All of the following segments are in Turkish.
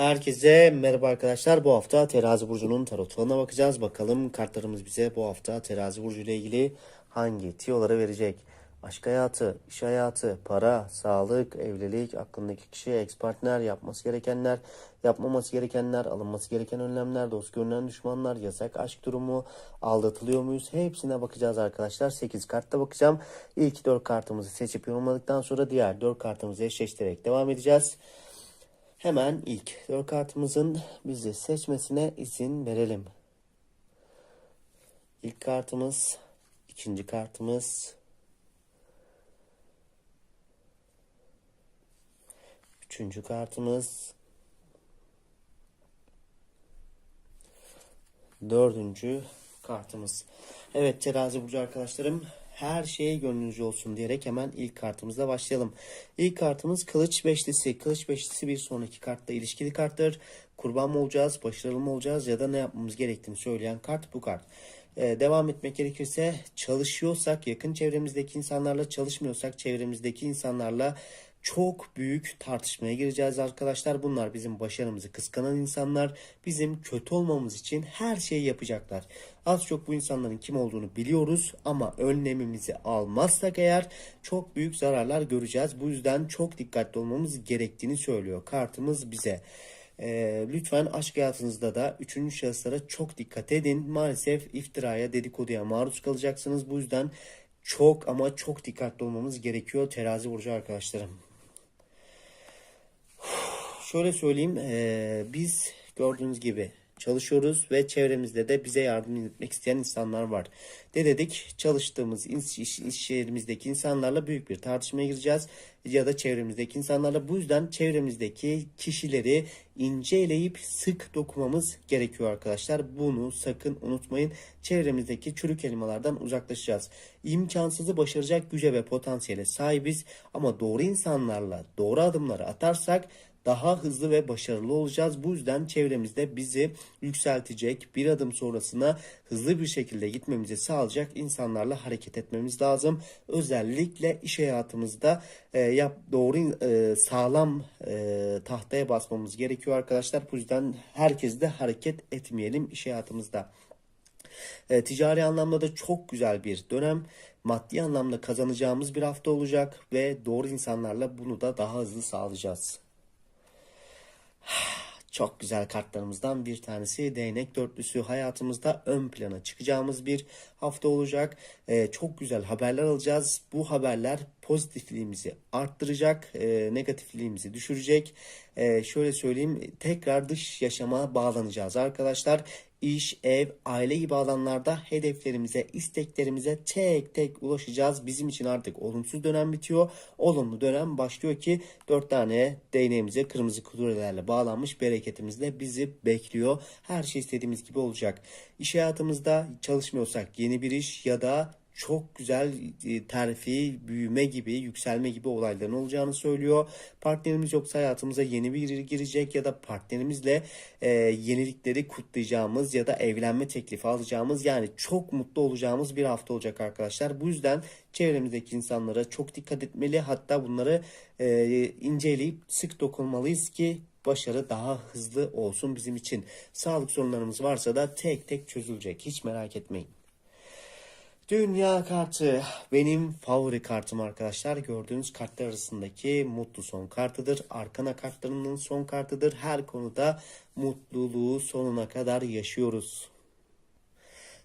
Herkese merhaba arkadaşlar. Bu hafta Terazi Burcu'nun tarot bakacağız. Bakalım kartlarımız bize bu hafta Terazi Burcu ile ilgili hangi tiyoları verecek? Aşk hayatı, iş hayatı, para, sağlık, evlilik, aklındaki kişi, ex partner, yapması gerekenler, yapmaması gerekenler, alınması gereken önlemler, dost görünen düşmanlar, yasak aşk durumu, aldatılıyor muyuz? Hepsine bakacağız arkadaşlar. 8 kartta bakacağım. İlk 4 kartımızı seçip yorumladıktan sonra diğer 4 kartımızı eşleştirerek devam edeceğiz. Hemen ilk kartımızın bizi seçmesine izin verelim. İlk kartımız, ikinci kartımız, üçüncü kartımız, dördüncü kartımız. Evet terazi burcu arkadaşlarım her şey gönlünüzce olsun diyerek hemen ilk kartımızla başlayalım. İlk kartımız kılıç beşlisi. Kılıç beşlisi bir sonraki kartta ilişkili karttır. Kurban mı olacağız, başarılı mı olacağız ya da ne yapmamız gerektiğini söyleyen kart bu kart. Ee, devam etmek gerekirse çalışıyorsak yakın çevremizdeki insanlarla çalışmıyorsak çevremizdeki insanlarla çok büyük tartışmaya gireceğiz arkadaşlar. Bunlar bizim başarımızı kıskanan insanlar. Bizim kötü olmamız için her şeyi yapacaklar. Az çok bu insanların kim olduğunu biliyoruz ama önlemimizi almazsak eğer çok büyük zararlar göreceğiz. Bu yüzden çok dikkatli olmamız gerektiğini söylüyor kartımız bize. Ee, lütfen aşk hayatınızda da üçüncü şahıslara çok dikkat edin. Maalesef iftiraya, dedikoduya maruz kalacaksınız. Bu yüzden çok ama çok dikkatli olmamız gerekiyor terazi burcu arkadaşlarım. Şöyle söyleyeyim, eee, biz gördüğünüz gibi çalışıyoruz ve çevremizde de bize yardım etmek isteyen insanlar var. Ne dedik? Çalıştığımız iş, iş, iş yerimizdeki insanlarla büyük bir tartışmaya gireceğiz ya da çevremizdeki insanlarla. Bu yüzden çevremizdeki kişileri inceleyip sık dokumamız gerekiyor arkadaşlar. Bunu sakın unutmayın. Çevremizdeki çürük elmalardan uzaklaşacağız. İmkansızı başaracak güce ve potansiyele sahibiz ama doğru insanlarla doğru adımları atarsak daha hızlı ve başarılı olacağız. Bu yüzden çevremizde bizi yükseltecek bir adım sonrasına hızlı bir şekilde gitmemizi sağlayacak insanlarla hareket etmemiz lazım. Özellikle iş hayatımızda e, yap doğru e, sağlam e, tahtaya basmamız gerekiyor arkadaşlar. Bu yüzden herkes de hareket etmeyelim iş hayatımızda. E, ticari anlamda da çok güzel bir dönem. Maddi anlamda kazanacağımız bir hafta olacak ve doğru insanlarla bunu da daha hızlı sağlayacağız. Çok güzel kartlarımızdan bir tanesi değnek dörtlüsü hayatımızda ön plana çıkacağımız bir hafta olacak. Ee, çok güzel haberler alacağız. Bu haberler pozitifliğimizi arttıracak, e, negatifliğimizi düşürecek. Ee, şöyle söyleyeyim tekrar dış yaşama bağlanacağız arkadaşlar. İş, ev, aile gibi alanlarda hedeflerimize, isteklerimize tek tek ulaşacağız. Bizim için artık olumsuz dönem bitiyor. Olumlu dönem başlıyor ki dört tane değneğimize kırmızı kudurelerle bağlanmış bereketimizle bizi bekliyor. Her şey istediğimiz gibi olacak. İş hayatımızda çalışmıyorsak yeni bir iş ya da çok güzel e, terfi, büyüme gibi, yükselme gibi olayların olacağını söylüyor. Partnerimiz yoksa hayatımıza yeni biri girecek ya da partnerimizle e, yenilikleri kutlayacağımız ya da evlenme teklifi alacağımız yani çok mutlu olacağımız bir hafta olacak arkadaşlar. Bu yüzden çevremizdeki insanlara çok dikkat etmeli. Hatta bunları e, inceleyip sık dokunmalıyız ki başarı daha hızlı olsun bizim için. Sağlık sorunlarımız varsa da tek tek çözülecek. Hiç merak etmeyin. Dünya kartı benim favori kartım arkadaşlar. Gördüğünüz kartlar arasındaki mutlu son kartıdır. Arkana kartlarının son kartıdır. Her konuda mutluluğu sonuna kadar yaşıyoruz.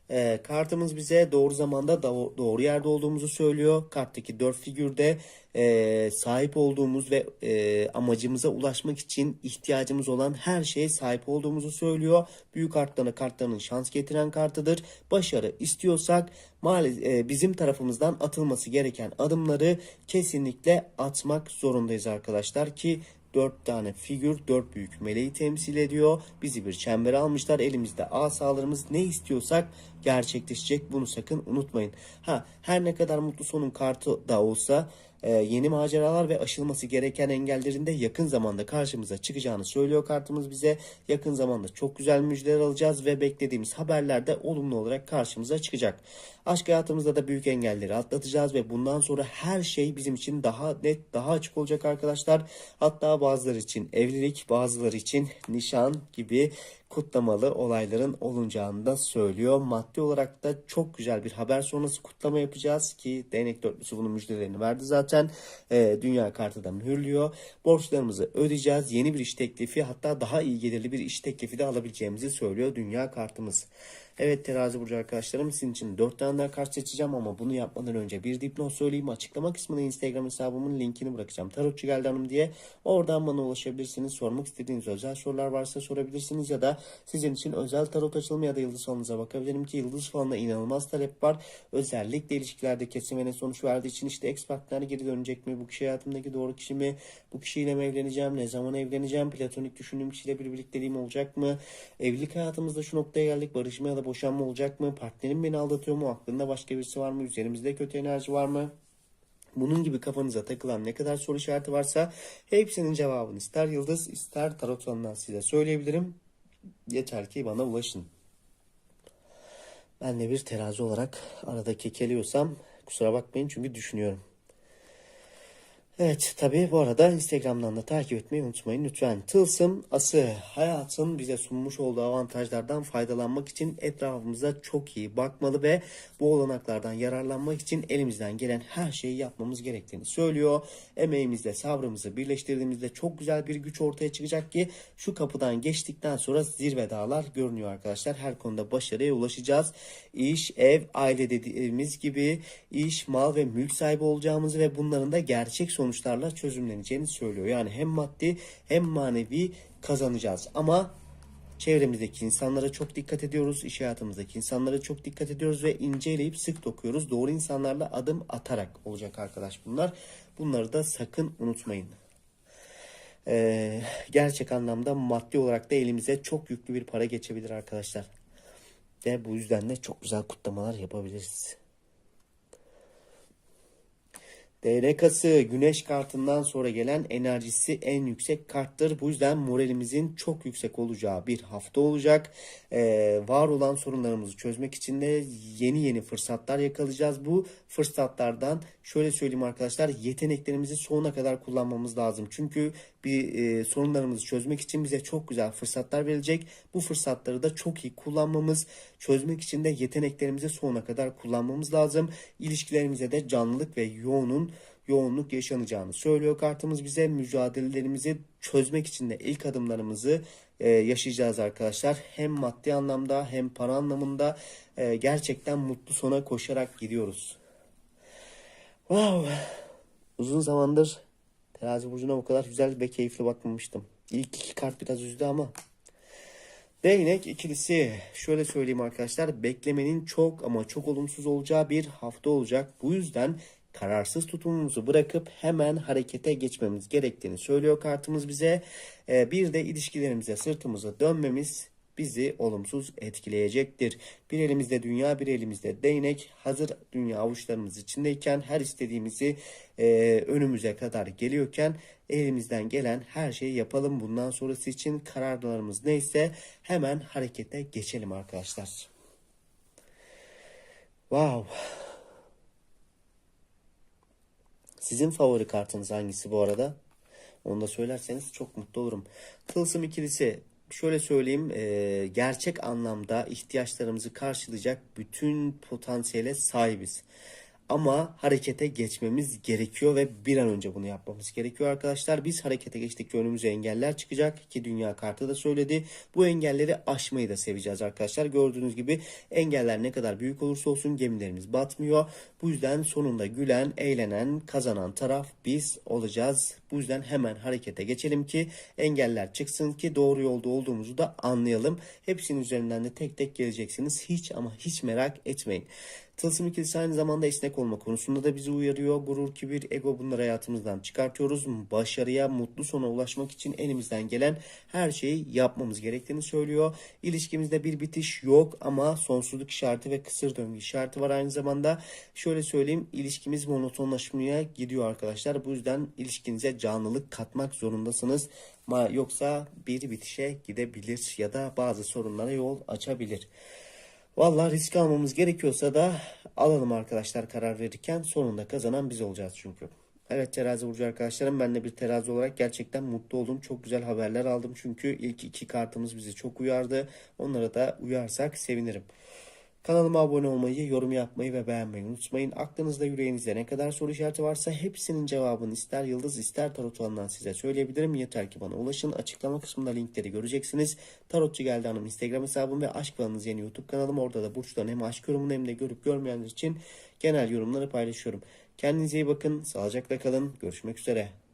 E, kartımız bize doğru zamanda do- doğru yerde olduğumuzu söylüyor. Karttaki dört figürde e, sahip olduğumuz ve e, amacımıza ulaşmak için ihtiyacımız olan her şeye sahip olduğumuzu söylüyor. Büyük kartlarına kartlarının şans getiren kartıdır. Başarı istiyorsak maalesef e, bizim tarafımızdan atılması gereken adımları kesinlikle atmak zorundayız arkadaşlar ki Dört tane figür, dört büyük meleği temsil ediyor. Bizi bir çembere almışlar. Elimizde asalarımız ne istiyorsak gerçekleşecek. Bunu sakın unutmayın. Ha her ne kadar mutlu sonun kartı da olsa yeni maceralar ve aşılması gereken engellerin de yakın zamanda karşımıza çıkacağını söylüyor kartımız bize. Yakın zamanda çok güzel müjdeler alacağız ve beklediğimiz haberler de olumlu olarak karşımıza çıkacak. Aşk hayatımızda da büyük engelleri atlatacağız ve bundan sonra her şey bizim için daha net, daha açık olacak arkadaşlar. Hatta bazıları için evlilik, bazıları için nişan gibi kutlamalı olayların olacağını da söylüyor. Maddi olarak da çok güzel bir haber sonrası kutlama yapacağız ki değnek dörtlüsü bunun müjdelerini verdi zaten. Ee, dünya kartı da mühürlüyor. Borçlarımızı ödeyeceğiz. Yeni bir iş teklifi hatta daha iyi gelirli bir iş teklifi de alabileceğimizi söylüyor dünya kartımız. Evet terazi burcu arkadaşlarım sizin için 4 tane daha kart seçeceğim ama bunu yapmadan önce bir dipnot söyleyeyim. Açıklama kısmına Instagram hesabımın linkini bırakacağım. Tarotçu geldi hanım diye. Oradan bana ulaşabilirsiniz. Sormak istediğiniz özel sorular varsa sorabilirsiniz ya da sizin için özel tarot açılımı ya da yıldız falınuza bakabilirim ki yıldız falına inanılmaz talep var. Özellikle ilişkilerde kesin ve sonuç verdiği için işte ex partner geri dönecek mi? Bu kişi hayatımdaki doğru kişi mi? Bu kişiyle mi evleneceğim? Ne zaman evleneceğim? Platonik düşündüğüm kişiyle bir birlikteliğim olacak mı? Evlilik hayatımızda şu noktaya geldik. Barışma ya da boşanma olacak mı? Partnerim beni aldatıyor mu? Aklında başka birisi var mı? Üzerimizde kötü enerji var mı? Bunun gibi kafanıza takılan ne kadar soru işareti varsa hepsinin cevabını ister yıldız ister tarot falından size söyleyebilirim. Yeter ki bana ulaşın. Ben de bir terazi olarak arada kekeliyorsam kusura bakmayın çünkü düşünüyorum. Evet tabi bu arada Instagram'dan da takip etmeyi unutmayın lütfen. Tılsım ası hayatın bize sunmuş olduğu avantajlardan faydalanmak için etrafımıza çok iyi bakmalı ve bu olanaklardan yararlanmak için elimizden gelen her şeyi yapmamız gerektiğini söylüyor. Emeğimizle sabrımızı birleştirdiğimizde çok güzel bir güç ortaya çıkacak ki şu kapıdan geçtikten sonra zirve dağlar görünüyor arkadaşlar. Her konuda başarıya ulaşacağız. İş, ev, aile dediğimiz gibi iş, mal ve mülk sahibi olacağımızı ve bunların da gerçek sonuçlarla çözümleneceğini söylüyor. Yani hem maddi hem manevi kazanacağız. Ama çevremizdeki insanlara çok dikkat ediyoruz. iş hayatımızdaki insanlara çok dikkat ediyoruz ve inceleyip sık dokuyoruz. Doğru insanlarla adım atarak olacak arkadaş bunlar. Bunları da sakın unutmayın. Ee, gerçek anlamda maddi olarak da elimize çok yüklü bir para geçebilir arkadaşlar. Ve bu yüzden de çok güzel kutlamalar yapabiliriz. DNK'sı güneş kartından sonra gelen enerjisi en yüksek karttır. Bu yüzden moralimizin çok yüksek olacağı bir hafta olacak. Ee, var olan sorunlarımızı çözmek için de yeni yeni fırsatlar yakalayacağız. Bu fırsatlardan şöyle söyleyeyim arkadaşlar yeteneklerimizi sonuna kadar kullanmamız lazım. Çünkü bir e, sorunlarımızı çözmek için bize çok güzel fırsatlar verilecek. Bu fırsatları da çok iyi kullanmamız, çözmek için de yeteneklerimizi sonuna kadar kullanmamız lazım. İlişkilerimize de canlılık ve yoğunun yoğunluk yaşanacağını söylüyor kartımız bize. Mücadelelerimizi çözmek için de ilk adımlarımızı e, yaşayacağız arkadaşlar. Hem maddi anlamda hem para anlamında e, gerçekten mutlu sona koşarak gidiyoruz. Wow. Uzun zamandır terazi burcuna bu kadar güzel ve keyifli bakmamıştım. İlk iki kart biraz üzdü ama. Değnek ikilisi. Şöyle söyleyeyim arkadaşlar. Beklemenin çok ama çok olumsuz olacağı bir hafta olacak. Bu yüzden kararsız tutumumuzu bırakıp hemen harekete geçmemiz gerektiğini söylüyor kartımız bize. Ee, bir de ilişkilerimize sırtımızı dönmemiz bizi olumsuz etkileyecektir. Bir elimizde dünya bir elimizde değnek hazır dünya avuçlarımız içindeyken her istediğimizi e, önümüze kadar geliyorken elimizden gelen her şeyi yapalım. Bundan sonrası için kararlarımız neyse hemen harekete geçelim arkadaşlar. Wow. Sizin favori kartınız hangisi bu arada? Onu da söylerseniz çok mutlu olurum. Tılsım ikilisi şöyle söyleyeyim e, gerçek anlamda ihtiyaçlarımızı karşılayacak bütün potansiyele sahibiz. Ama harekete geçmemiz gerekiyor ve bir an önce bunu yapmamız gerekiyor arkadaşlar. Biz harekete geçtikçe önümüze engeller çıkacak ki dünya kartı da söyledi. Bu engelleri aşmayı da seveceğiz arkadaşlar. Gördüğünüz gibi engeller ne kadar büyük olursa olsun gemilerimiz batmıyor. Bu yüzden sonunda gülen, eğlenen, kazanan taraf biz olacağız. Bu yüzden hemen harekete geçelim ki engeller çıksın ki doğru yolda olduğumuzu da anlayalım. Hepsinin üzerinden de tek tek geleceksiniz. Hiç ama hiç merak etmeyin. Tılsım ikilisi aynı zamanda esnek olma konusunda da bizi uyarıyor. Gurur, kibir, ego bunları hayatımızdan çıkartıyoruz. Başarıya, mutlu sona ulaşmak için elimizden gelen her şeyi yapmamız gerektiğini söylüyor. İlişkimizde bir bitiş yok ama sonsuzluk işareti ve kısır döngü işareti var aynı zamanda. Şöyle söyleyeyim ilişkimiz monotonlaşmaya gidiyor arkadaşlar. Bu yüzden ilişkinize canlılık katmak zorundasınız. Yoksa bir bitişe gidebilir ya da bazı sorunlara yol açabilir. Vallahi risk almamız gerekiyorsa da alalım arkadaşlar karar verirken sonunda kazanan biz olacağız çünkü. Evet terazi burcu arkadaşlarım ben de bir terazi olarak gerçekten mutlu oldum. Çok güzel haberler aldım çünkü ilk iki kartımız bizi çok uyardı. Onlara da uyarsak sevinirim. Kanalıma abone olmayı, yorum yapmayı ve beğenmeyi unutmayın. Aklınızda yüreğinizde ne kadar soru işareti varsa hepsinin cevabını ister yıldız ister tarot alanından size söyleyebilirim. Yeter ki bana ulaşın. Açıklama kısmında linkleri göreceksiniz. Tarotçu Geldi Hanım Instagram hesabım ve Aşk Falanız yeni YouTube kanalım. Orada da burçların hem aşk yorumunu hem de görüp görmeyenler için genel yorumları paylaşıyorum. Kendinize iyi bakın. Sağlıcakla kalın. Görüşmek üzere.